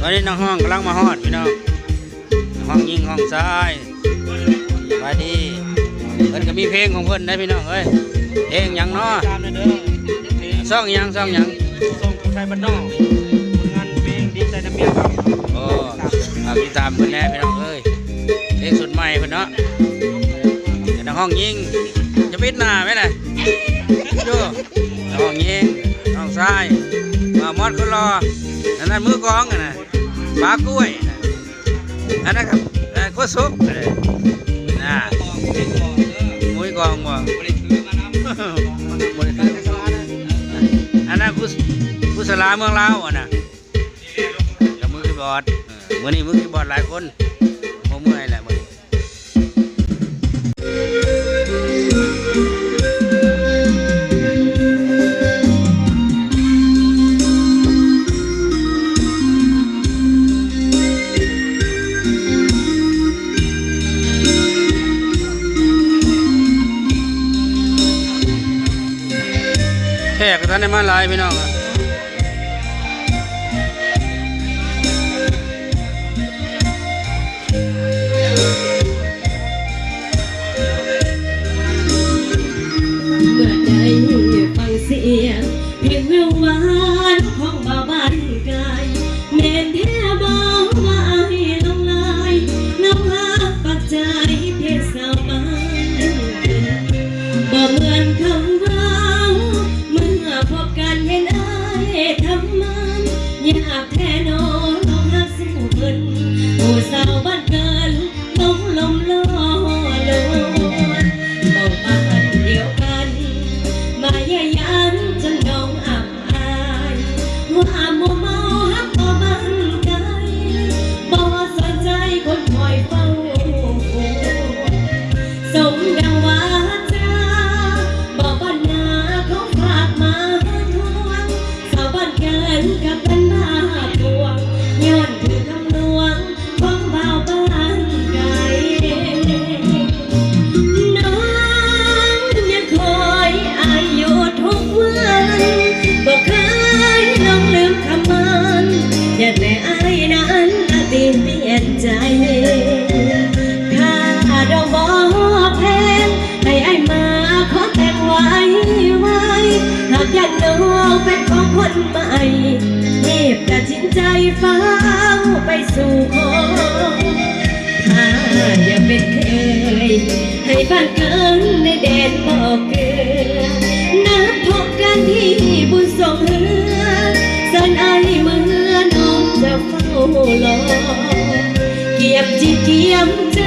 ตอนนี้น้องห้องกำลังมาฮอดพี่น้องห้องยิงห้องซ้ายไปดีเพิ่นก็มีเพลงของเพิ่นได้พี่น้องเอ้ยเพลงหยังเนาะตามเลยเด้อซ่องหยังซ่องหยังส่งไทยบ้านนอกงานเพลงดีใจน้ำเมียครับโอ้ฝากติดตามเพิ่นแน่พี่น้องเอ้ยเพลงสุดใหม่เพิ่นเนาะเดี๋ยวน้องห้องยิงจะปิดหน้าไหมล่ะดูน้องห้องยิงห้องซ้าย มอดก็รออันนั้นมือกองอะนะปลากล้วยน่ะอันนั้นครับอันนั้นโคตรซุปน่ะมุ้ยกองบ่อันนั้นกุศกุศลาเมืองลาวอะนะมือคีย์บอร์ดเออมื่อนี้มือคีย์บอร์ดหลายคน ท่านได้มาหลายพี่น้อง ตัดสินใจฟ้าวไปสู่ขอถ้าอย่าเป็นเคย ให้บ้านเกินในแดนบอกเกลือนับพบกันที่บุญส่งเฮือสินไอเมื่อน้องจะเฝ้ารอ เกียบจิตเกียมใจ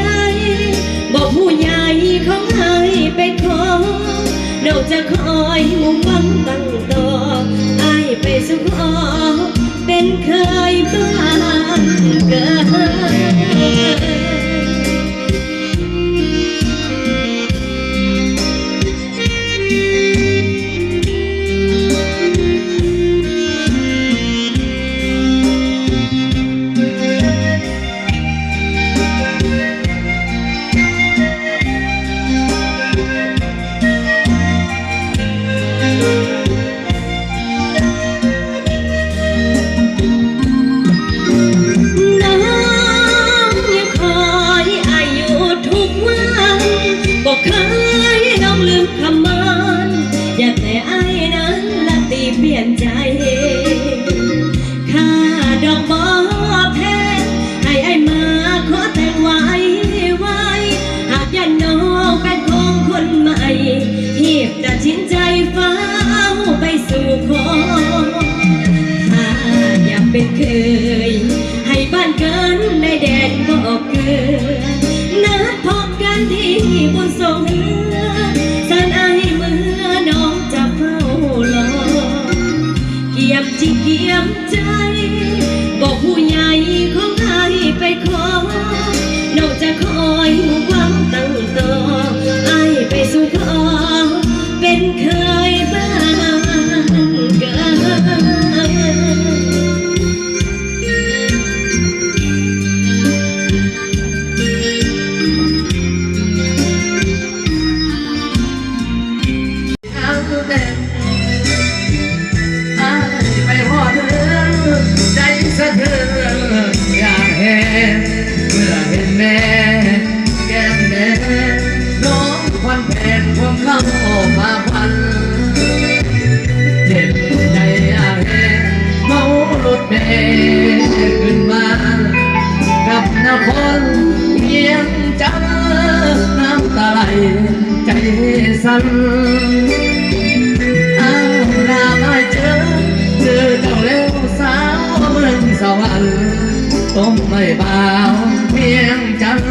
บอกผู้ใหญ่ของให้ไปขอเราจะคอยมุ่งหวังตั้งต่อไอไปสู่ขอ เป็นเคยบ้านเกิน บตัดสินใจฟ้าวไปสู่ขอถ้าอยากเป็นเคย ให้บ้านเกินในแดนบอกเกินนัดพบกันที่บนทรงเรือสันไอเมื่อน้องจะเฝ้ารอเกียบจิเกียบใจ กัอ้าวเจอ เจอเจ้าแล้วสาวเมืองสวรรค์ต้มไม่บาวเพียงจัน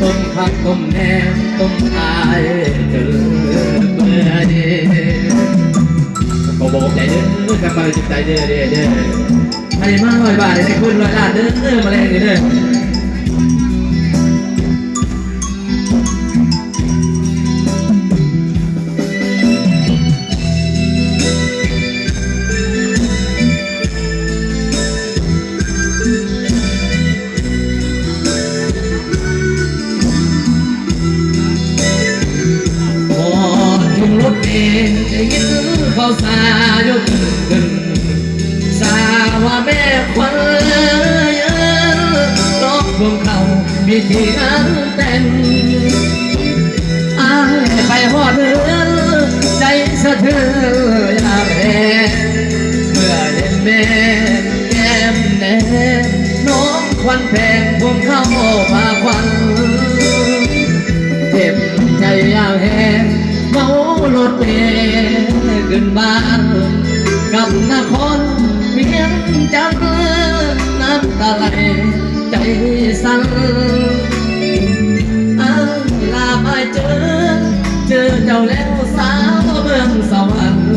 ต้มผักต้มแหนมต้มไก่เจอเมื่อดีก็บอกใจเด้อกันไปจิตใจเด้อเด้อให้มาบ่อยบ้าให้ขึ้นร้อยล้านเด้อมาแรงเด้อ เขาสายกขึ้นสาว่าแม่ควันนองพวงเขามีที่งานแต่งอายไปหอดเรือนใจสะเทือนอยากแพ้เมื่อเห็นแม่แก้มแดงน้องควันแพงพวงเข้าพาควันเจ็บใจอยากแห้งเมารถเมล์ ขึ้นบ้านกับนครเวียงจันทร์น้ำตาไหลใจสั่นอ้าลาไปเจอ เจอเจ้าแล้วสาวเมืองสวรรค์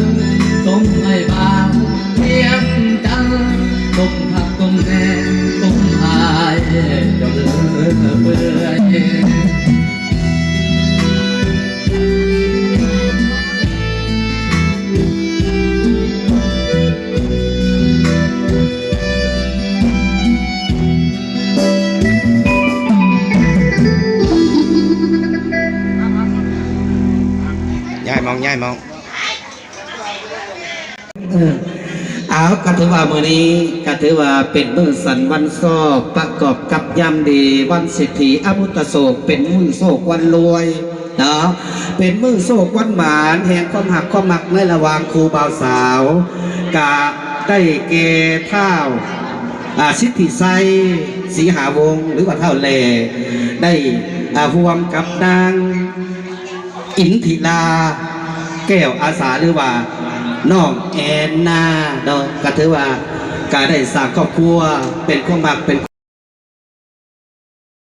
ต้มไม่บางเพียงจันทร์ต้มผักต้มแหนมต้มพายจ้าเลือเปื่อย องย้ายมองเอาก็ถือว่ามือนี้ก็ถือว่าเป็นมือสันวันสอประกอบกับยามดีวันเศรษฐีอมุตโศกเป็นมือโศกวันรวยเนาะเป็นมือโศกวันหมานแห่งความหักความมักในระหว่างครูบ่าวสาวกะได้เกเท่าอาสิทธิไซสีหาวงหรือว่าเท่าเลได้อาห่วมกับนางอินทิลา แก้วอาสาหรือว่าน้องแอนนาเนาะก็ถือว่าการได้สร้างครอบครัวเป็นความมักเป็น